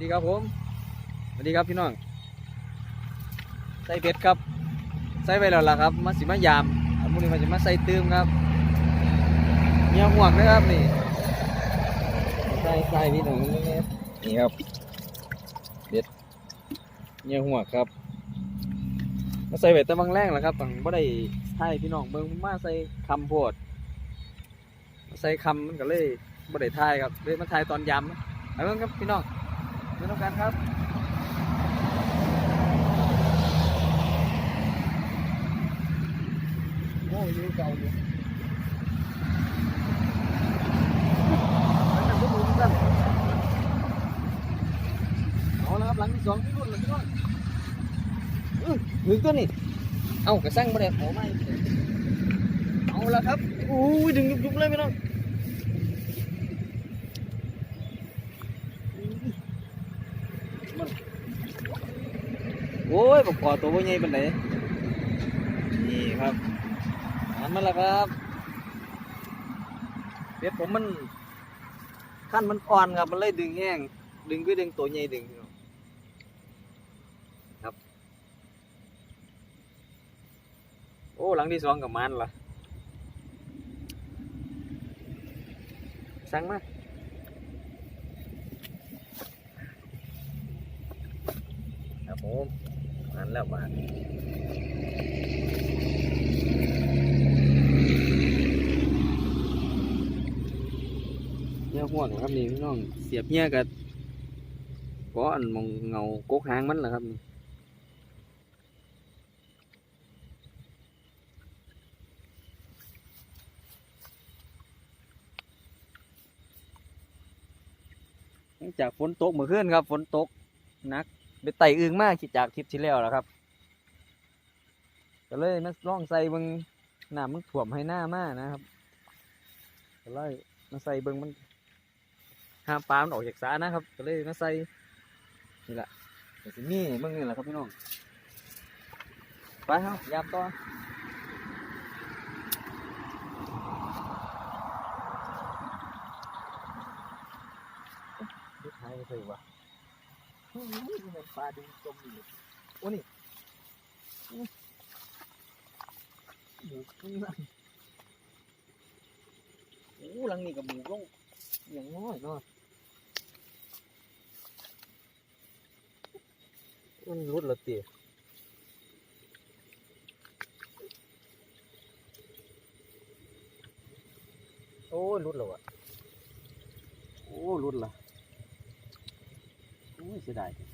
ดีครับผมสวัสดีครับพี่น้อง ใส่เบ็ดครับ ใส่ไปแล้วล่ะครับมาสิมายามอันพวกนี้มาจะมาใส่ตื้มครับเงียห่วงนะครับนี่ ใส่ใส่พี่น้องนี่นี่ครับ เบ็ดเงียห่วงครับ มาใส่เบ็ดแตะบางแรงแหละครับต่างบ่ได้ใส่พี่น้องเบิ่งมาใส่คำโพดมาใส่คำมันก็เลยบ่ได้ทายครับเลยมาทายตอนยำเอาเบิ่งครับพี่น้อง ไม่ต้องการครับโอ้ยูเก่าอยู่หมุนกันเอาละครับหลังที่สองที่รุ่นเลยพี่น้องอือหนึ่งตัวนี่เอากระสั่งมาเลยโอ้ไม่เอาละครับอู้ดึงยุบๆเลยพี่น้อง ยบอกกอตัวว่าใหญ่เป็นไหนนี่ครับหันมาแล้วครับเบ็ดผมมันขั้นมันอ่อนครับ มันเลยดึงแห้งดึงก็ดึงตัวใหญ่ดึงครับ โอ้หลังที่สองกับมันล่ะสั่งมาครับผม นั่นแล้วมาเหี้ยห่วงครับนี่พี่น้องเสียบเหี้ยกับก็อันมองเงากกหางมันแหละครับนี่จากฝนตกเมื่อคืนครับ ฝนตกหนัก ไปไต่อึงมากจากทริปที่แล้วแล้วครับก็เลยมาล่องใส่เบิงน้ำมันถ่วมให้หน้ามากนะครับก็เลยมาใส่เบิงมันห้ามปลามันออกจากสานะครับ ก็เลยมาใส่นี่แหละเดี๋ยวสิมีเบิงนี่แหละครับพี่น้องไปครับยามต่อดูท้ายไม่เคยวะโอ้ยมั นเป็นปลาดึงจมอยู่โอ้นี่หมูข้างล่างโอ้หลังนี่กับหมูลงอย่างน้อยเนาะมันรุดละเตี๋ยโอ้รุดแล้วอะโอ้รุดละ อ้ยเสียดายจัง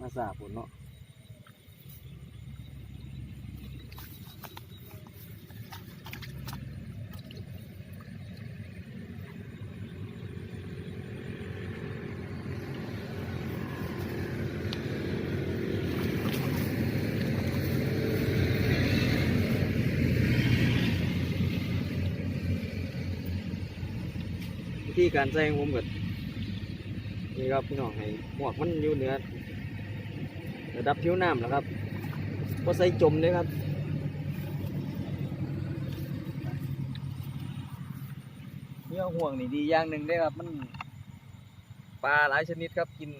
มาสาผลเนาะวิธีการใส่ของผมก็ นี่ครับพี่น้องให้หมวกมันอยู่เหนือระดับผิวน้ำแล้วครับก็ใส่จมเลยครับเนื้อห่วงนี่ดีอย่างหนึ่งได้ครับมันปลาหลายชนิดครับกิน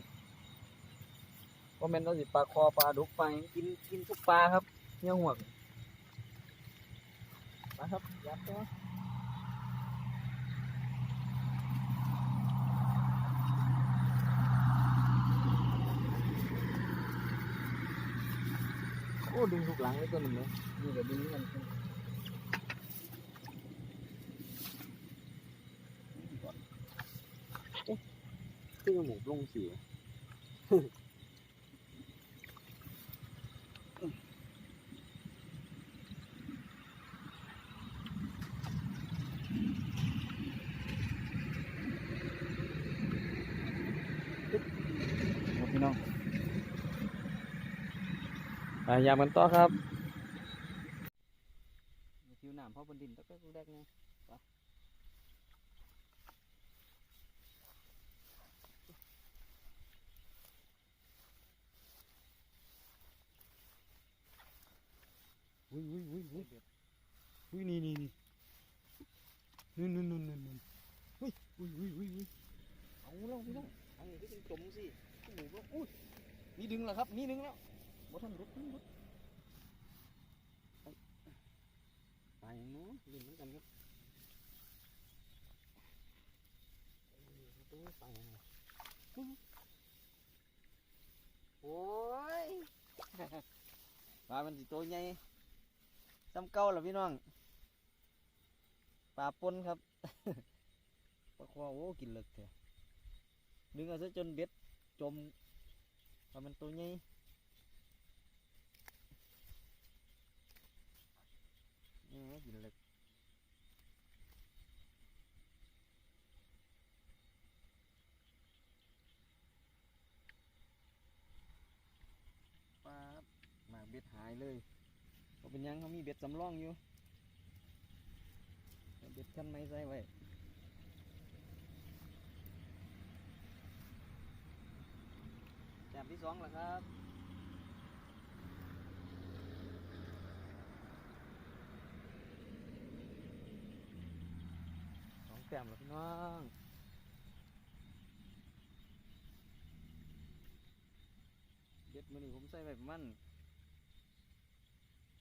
ก็แม่นเราสิปลาคอปลาดุกปลากินกินทุกปลาครับเนื้อห่วงมาครับยับตัว ดึงทุกหลังไว้ตัวหนึ่งเนาะนี่เดี๋ยวดึงมันขึ้นเอ๊ะขึ้นจมูกลงสีครับพี่น้อง พ ยายามกันต่อครับผิวหนามเพราะบนดินตะก็แรกไงไปอุ้ยอุ้ยอุ้ยอุ้ยอุ้ยนี่นี่นี่นู่นนู่นนู่นนู่นนู่นอุ้ยอุ้ยอุ้ยอุ้ยอุ้ยเอาแล้วพี่น้องอันนี้ก็เป็นจมสิโอ้หนีบอุ้ยนี่ดึงแล้วครับนี่ดึงแล้ว บ่ทันรุดรุดตายอย่างนู้นเหมือนกันครับตัวตายยังไงโอ้ยปลามันสิตัวใหญ่ซ้ำเก่าล่ะพี่น้องปลาปนครับปลาคอโอ้กินเลิกเถอะดึงเอาซะจนเบ็ดจมปลามันตัวใหญ่ นี่ไงกินเลิกปลาหมากเบ็ดหายเลยเขาเป็นยังเขามีเบ็ดสำรองอยู่เบ็ดขั้นไม้ใส่ไว้แต้มที่สองแล้วครับสอง แต้มแล้วพี่น้องเบ็ดมือนี้ผมใส่ไปประมาณ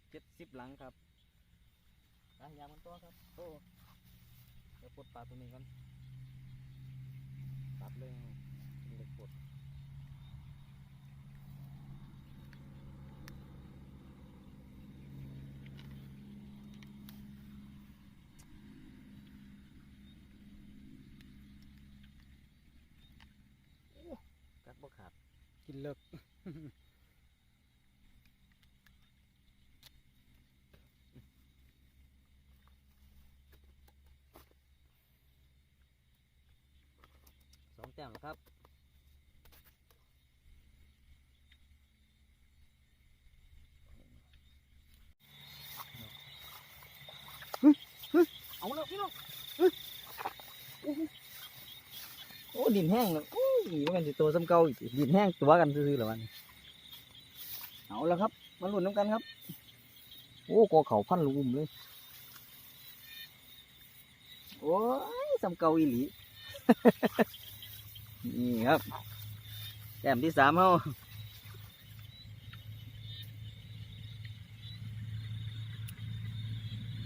เจ็ดสิบหลังครับอะยางมันตัวครับโอ้เดี๋ยวปลดปลาตัวนี้ก่อนตัดเลยมีเด็กปลด กัดบ่ขาด กินเลิกสองแต้มแล้วครับเอาแล้วพี่น้องโอ้ดินแห้งแล้วโอ้ยว่า มันจะตัวซ้ำเก่าอีกดินแห้งตัวกันซื่อๆแล้วมันเอาล้วครับมาลุ้นน้ำกันครับ โอ้กอเขาพันลุมเลย โอ้ยซ้ำเก่าอีหลี นี่ครับแต้มที่สามเฮา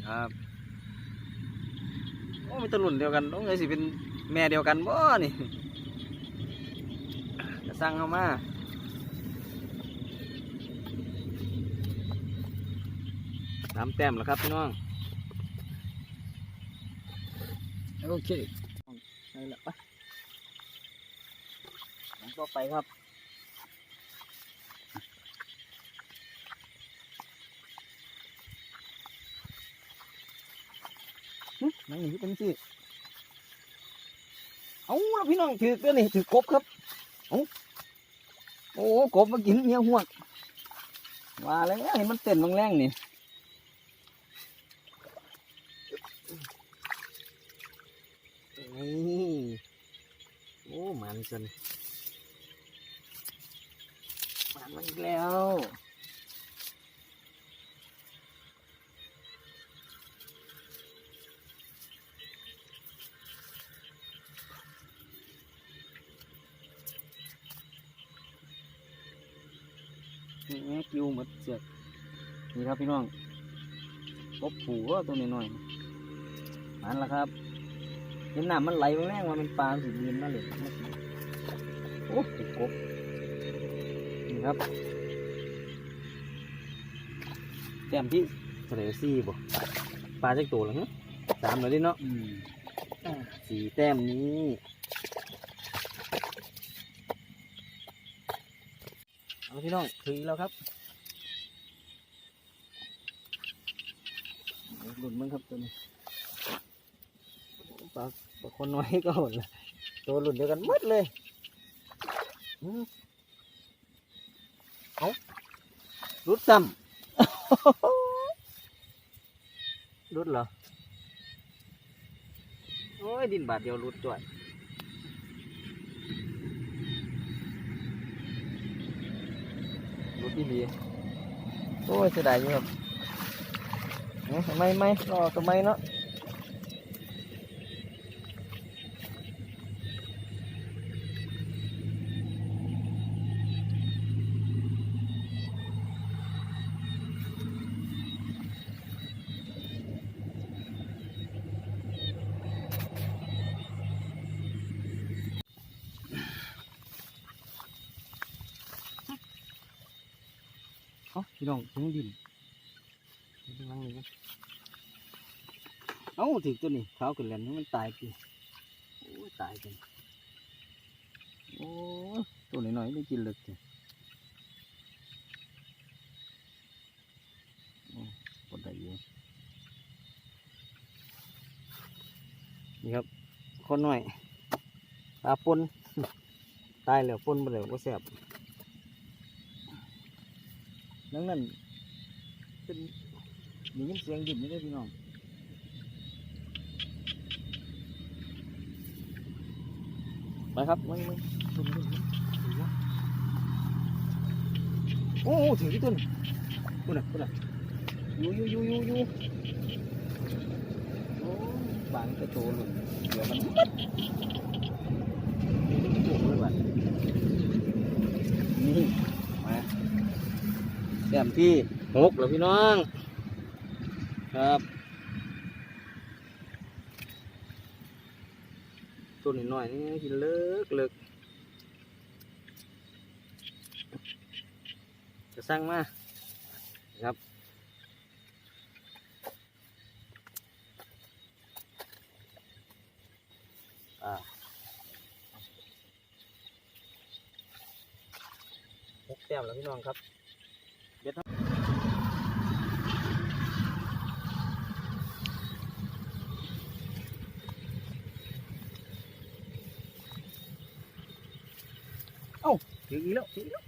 ครับโอ้ไม่ตะลุ่นเดียวกันต้องไงสิเป็นแม่เดียวกันบ่นี่ สั่งเข้ามาสามแต้มแล้วครับพี่น้องโอเคไปละไปหลังต่อไปครับหึนั่งนี่เป็นสิเอาแล้วพี่น้องถือตัวนี่ถือกบครับเอา โอ้กบมากินเมียห่วงว่าแล้วเห็นมันเต้นแรงๆนี่นี่โอ้มันสันมันมาอีกแล้ว นี่แม่กิ้วหมดเสือกนี่ครับพี่น้องกบผูก็ตัวน้อยๆนั่นแหละครับเห็นน้ำมันไหลมาแรงว่ามันปลาสีเงินนั่นเลยโอ้ติดกบนี่ครับแต้มที่ทะเลซี่บ่ปลาจักตัวแล้วฮะสามเลยดิเนาะอ่าสี่แต้มนี้เอา พี่น้องถึงแล้วครับหลุดมึงครับตัวนี้ปลาปลาคนน้อยก็หมดเลยตัวหลุดเดียวกันหมดเลยเอาหลุดซ้ำหลุดเหรอโอ้ยดินบาทเดียวหลุดจ่วย หลุดดีโอ้ยเสียดายอยู่ครับเอ๊ะไม่ไม่รอทำไมเนาะ พี่น้องถึงดินถึงลังนี้กันเอ้าถึงตัวนี้เท้าขึ้นแล้วนี่มันตายปีโอ้ยตายกันโอ้ยตัวน้อยๆไม่กินเลยจ้ะโอ้ปวดได้อยู่นี่ครับคนหน่อยตาปนตายแล้วปนไปแล้วก็แสบ ดังนั้นเป็นมียินเสียงดิ่นนี่เลยพี่น้องไปครับมึงมึงมึงมึงมึงถึงแล้วโอ้โหถึงที่ต้นกูน่ะกูน่ะยูยูยูยูยูโอ้บางกระโจหลุดเดี๋ยวมันมัดโอ้โหเลยบัดนี่มา แต้มที่หกแล้วพี่น้อง ครับตัวนิดหน่อยนี่กินเลิกเลิกจะสร้างมาครับหกแต้มแล้วพี่น้องครับเด็ดครับ ถึงอีกแล้วถึงอีกแล้ว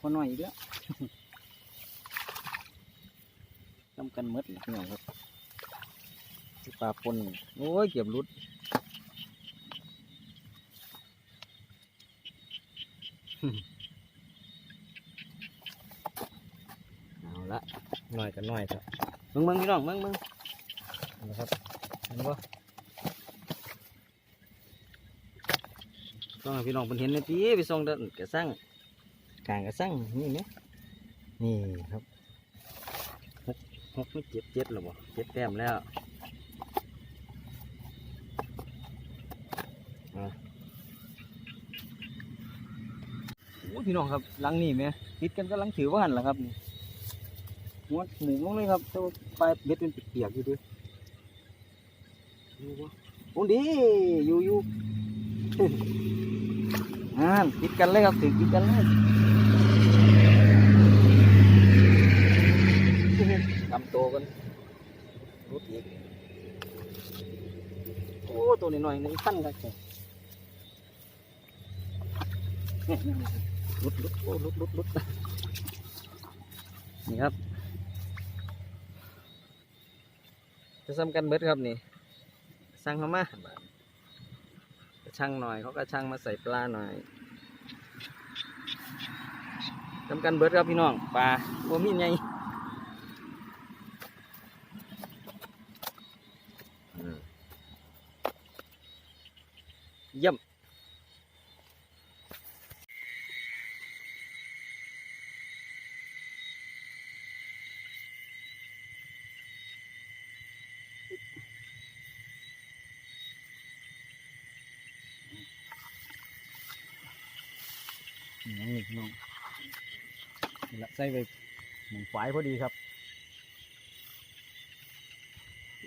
คนหน่อยอีกแล้วทำกันหมดแล้วพี่น้องครับที่ปลาปนโอ้ยเก็บรุดเอาละหน่อยกันหน่อยครับมึงมึงพี่น้องมึงมึงนะครับเห็นปะ ต้องพี่น้องเป็นเห็นในปีไปส่งเดินกระสังกลางกระสังนี่ไหมนี่ครับหกหกไม่เจ็ดเจ็ดหรอบ่เจ็ดแต้มแล้วอะโอ้พี่น้องครับหลังนี่ไหมติดกันก็ลังถือว่าหันแหละครับนี่หัวหมูลงเลยครับเจ้าปลายเบ็ดเป็นเปียกอยู่ด้วยดูวะโอ้ดีอยู่อยู่ อ่าติดกันเลยครับติดกันเลยทำโตวกันรุดอีกโอ้ตัวนี้หน่อยนึงขั้นครับรุดรุดโอ้รุดรุดรุดนี่ครับ จะซ้ำกันเบิดครับนี่สั่งเข้ามา ช่างหน่อยเขาก็ช่างมาใส่ปลาหน่อยทำกันเบิดครับพี่น้องปลาโมมีไงอืมเยี่ยมนี่นี่ พี่น้องนี่ละใส่ไปหมูฝายพอดีครับ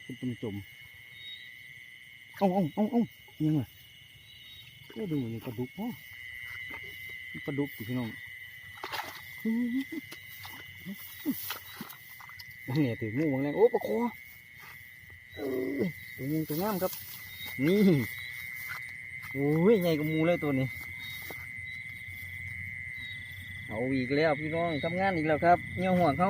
เป็นตุ่มจุ่มๆเอ้าเอ้าเอ้าเอ้ายังไงก็ดูนี่ปลาดุกอ๋อนี่ปลาดุกพี่น้องเนี่ยถืองูบางแรงโอ้ปลาคอตัวนี้ตัวงามครับ นี่โอ้ยใหญ่กว่ามูเลยตัวนี้ เอาอีกแล้วพี่น้องทำงานอีกแล้วครับเงี้ยหัวเขา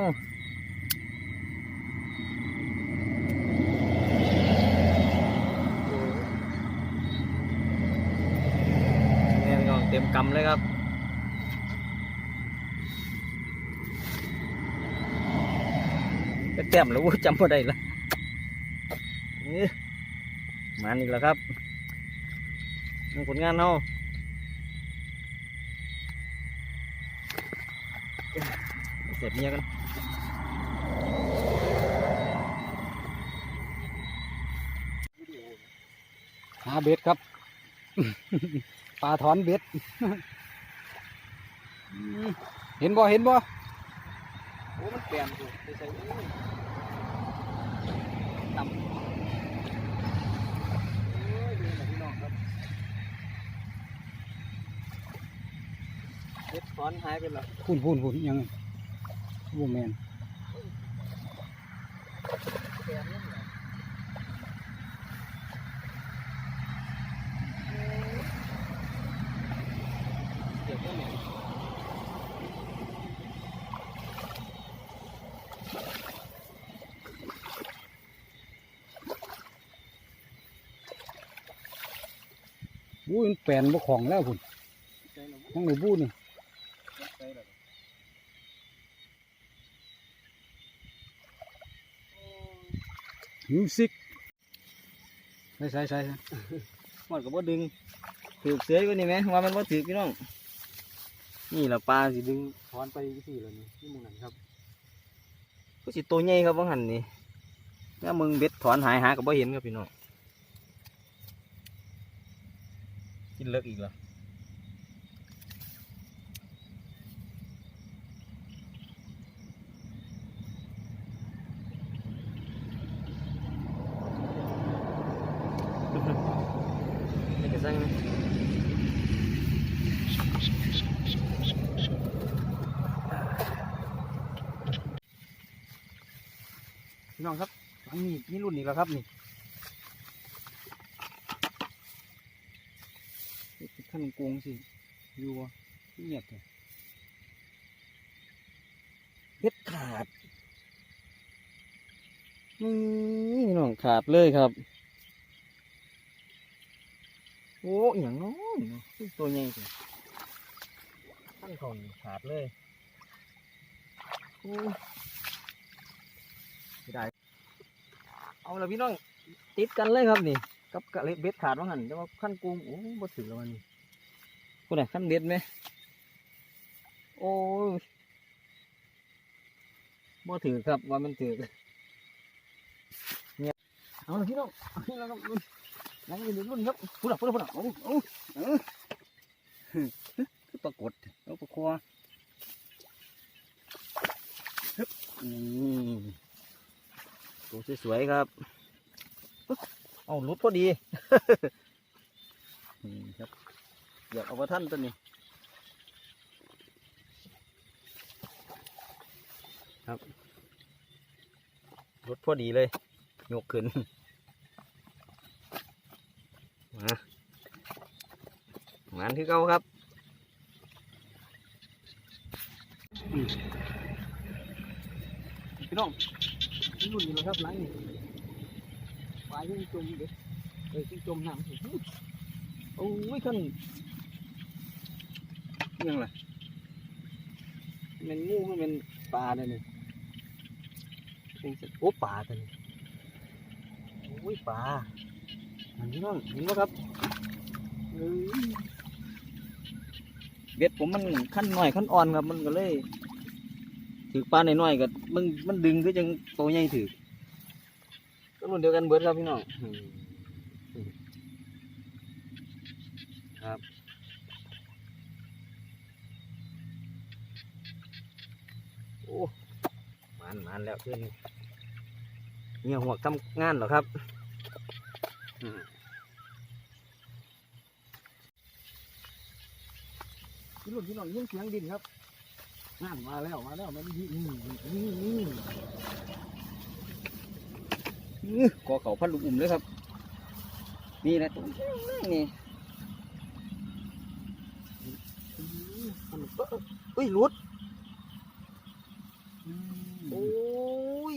เนี่ยพี่น้องเต็มกำเลยครับแต้มแล้ววู้จำไม่ได้ละมาอีกแล้วครับนี่ผลงานเรา เสร็จเมียกันหาเบ็ดครับ ปลาถอนเบ็ดอืมเห็นบ่เห็นบ่โอ้มันเปลี่ยนอยู่ไปใส่โอ้ยต่ำโอ้ยดูหน่อยพี่น้องครับ เฮ็ดถอนหายไปแล้วพูนพูนพูนยังบ่แมนเปลี่ยนนี่เหรอเดี๋ยวก็เหม็นบู้มันแปลนบ่ของแล้วพุ่นใจเรายังไงบู้นี่ ใจเรา มิวสิกใส่ใส่ใส่ใส่หมดกับว่าดึงถือเสืออยู่นี่ไหมว่ามันว่าถือพี่น้อง นี่แหละปลาสิดึงถอนไปที่เลยนี่ที่มึงนั่นครับก็สิตัวใหญ่ครับว่าหันนี่ถ้ามึงเบ็ดถอนหายหากับว่าเห็นครับพี่น้องกินเลิกอีกแล้วนี่ก็สั่งนะพี่น้องครับอันนี้นี่รุ่นนี้ แล้วครับนี่ขั้นกงสิอยู่วเงียบเลยเฮ็ดขาดนี่น้องขาดเลยครับ โอ้อย่างน้อยตัวใหญ่สิขั้นของขาดเลยโอ้ยไม่ได้ เอาละพี่น้องติดกันเลยครับนี่กับกะเล็ดเบ็ดขาดว่างั้นแต่ว่าขั้นกูมโอ้บ่ถึงแล้ววันนี้กูไหนขั้นเบ็ดไหมโอ้ยบ่ถือครับว่ามันถือเนี่ยเอาละพี่น้องเอาละครับรุ่นยังอยู่ในรุ่นครับพูดละพูดละพูดละเอาเอาเอาคือปรากฏเอาปลาคอฮึบนี่ ตัวสวยๆครับเอาหลุดพอดีนี่ครับเดี๋ยวเอาไปท่านตัวนี้ ครับหลุดพอดีเลยยกขึ้นมาหมานที่เก่าครับพี่น้อง นี่รุ่นนี้แล้วครับหลังนี่ปลายังจมเด็กเอ้ยยังจมน้ำโอ้ยขันยังไงมันงูมันเป็นปลาเลยนี่เป็นโอ้ปลาตัวนี้โอ้ยปลาอันนี้น้องเห็นไหมครับเบ็ดผมมันขั้นหน่อยขั้นอ่อนครับมันก็เลย ถือปลาหน่อยๆก็มันมันดึงก็จังโตใหญ่ถือก็รุ่นเดียวกันเบิร์ดครับพี่น้องครับโอ้มันมันแล้วเพื่อนเงี่ยหัวทำงานเหรอครับพี่รุ่นพี่น้องยิ่งเสียงดินครับ งานมาแล้วมาแล้วมันนี่นี่นี่นี่อื้อกอเขาพันลูกอุ่มเลยครับ นี่แหละตัวนี่อื้อพันกเอ้อเอ้ยหลุดโอ้ย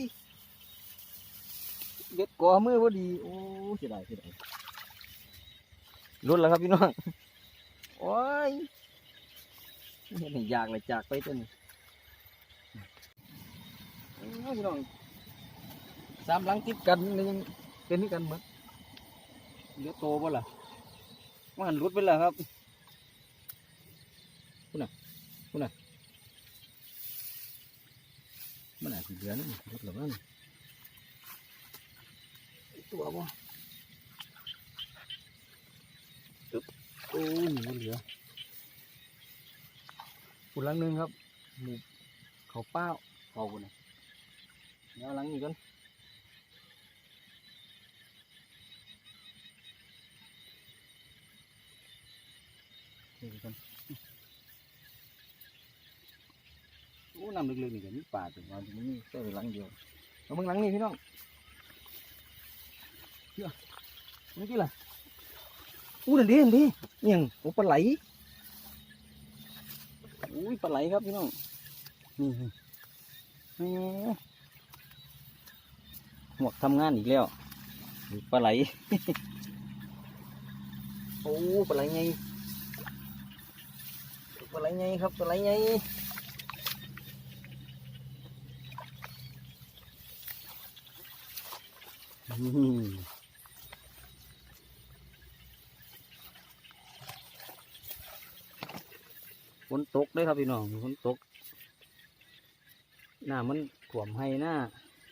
เบ็ดกอมือพอดี โอ้เสียดายเสียดายหลุดแล้วครับพี่น้อง โอ้ย เห็นอยากเลยจากไปตัวนี้พี่น้องสามหลังติดกันนี่ยังเป็นนี่กันหมดเหลือโตบ่ล่ะว่าหันรุดไปแล้วครับคุณน่ะคุณน่ะมันอาจจะเหลือนี่รุดหรือมั้งตัวบ่ตึ๊บโอ้ยหมูเหลือ หลังหนึงครับหมูเขาเป้าเขาปุ่นน่ะเดี๋ยวหลังนี้ก่อนนี่ก่อนโอ้น้ำลึกๆนี่ก็มีป่าถึงวันนี้แค่หลังเดียวเอาเบิ่งหลังนี่พี่น้องเชื่อนี่กี่ล่ะอู้นั่นดินั่นดิเอียงโอ้ปลาไหล อุ้ยปลาไหลครับพี่น้องนี่หมวกทำงานอีกแล้วปลาไหลโอ้ปลาไหลไงปลาไหลไงครับปลาไหลไงอืม ฝนตกเลยครับพี่น้องฝนตกหน้ามันขวมให้หน้า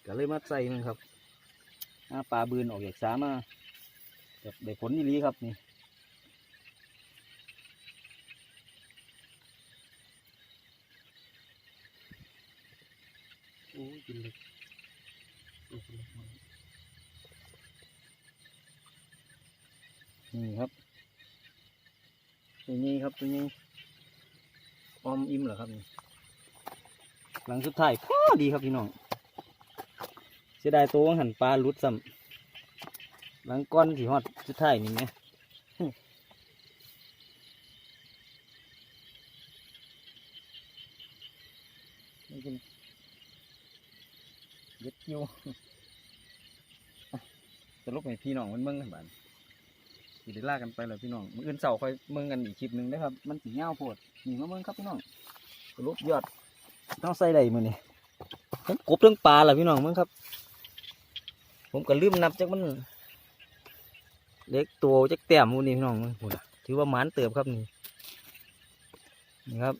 ก็เลยมาใส่มันครับหน้าปลาบืนออกจากสามาแบบได้ผลอีหลีครับนี่โอ้ยกินเลยโอ้ยกินเลยนี่ครับตัวนี้ครับตัวนี้ ออมอิ่มเหรอครับนี่หลังสุดท้ายพอดีครับพี่น้องเสียดายตัวหันปลาหลุดซ้ำหลังก้อนที่ฮอดสุดท้ายนี่ไงนี่เป็นเย็ดคิวอะสรุปให้พี่น้องมันเบิ่งกันบ้าน สิได้ลากันไปแล้วพี่น้องมืออื่นเสาค่อยเบิ่งกันอีกคลิปหนึ่งนะครับ มันสีเงาวโพดนี่มาเบิ่งครับพี่น้องสรุปยอดต้องใส่ได้มือนี้ทั้งกบทั้งปลาล่ะพี่น้องเบิ่งครับ ผมก็ลืมนับจักมัน เล็กตัวจักแต้มมูนี่พี่น้องเบิ่งถือว่าหมานเติบครับนี่นี่ครับ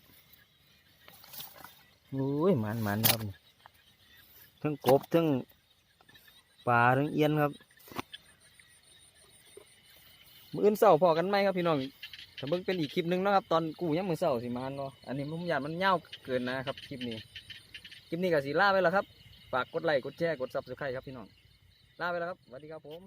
โอ้ยหมานหมานครับทั้งกบทั้งปลาทั้งเอียนครับ มืออื่นเสาพอกันไหมครับพี่น้องถ้าเบิ่งเป็นอีกคลิปหนึงนะครับ ตอนกูยังมือเสาสิมาเนาะอันนี้ผมอยากมันเน่าเกินนะครับคลิปนี้คลิปนี้ก็สีล่าไปแล้วครับฝากกดไลค์กดแชร์กดซับสไครต์ครับพี่น้องลาไปแล้วครับสวัสดีครับผม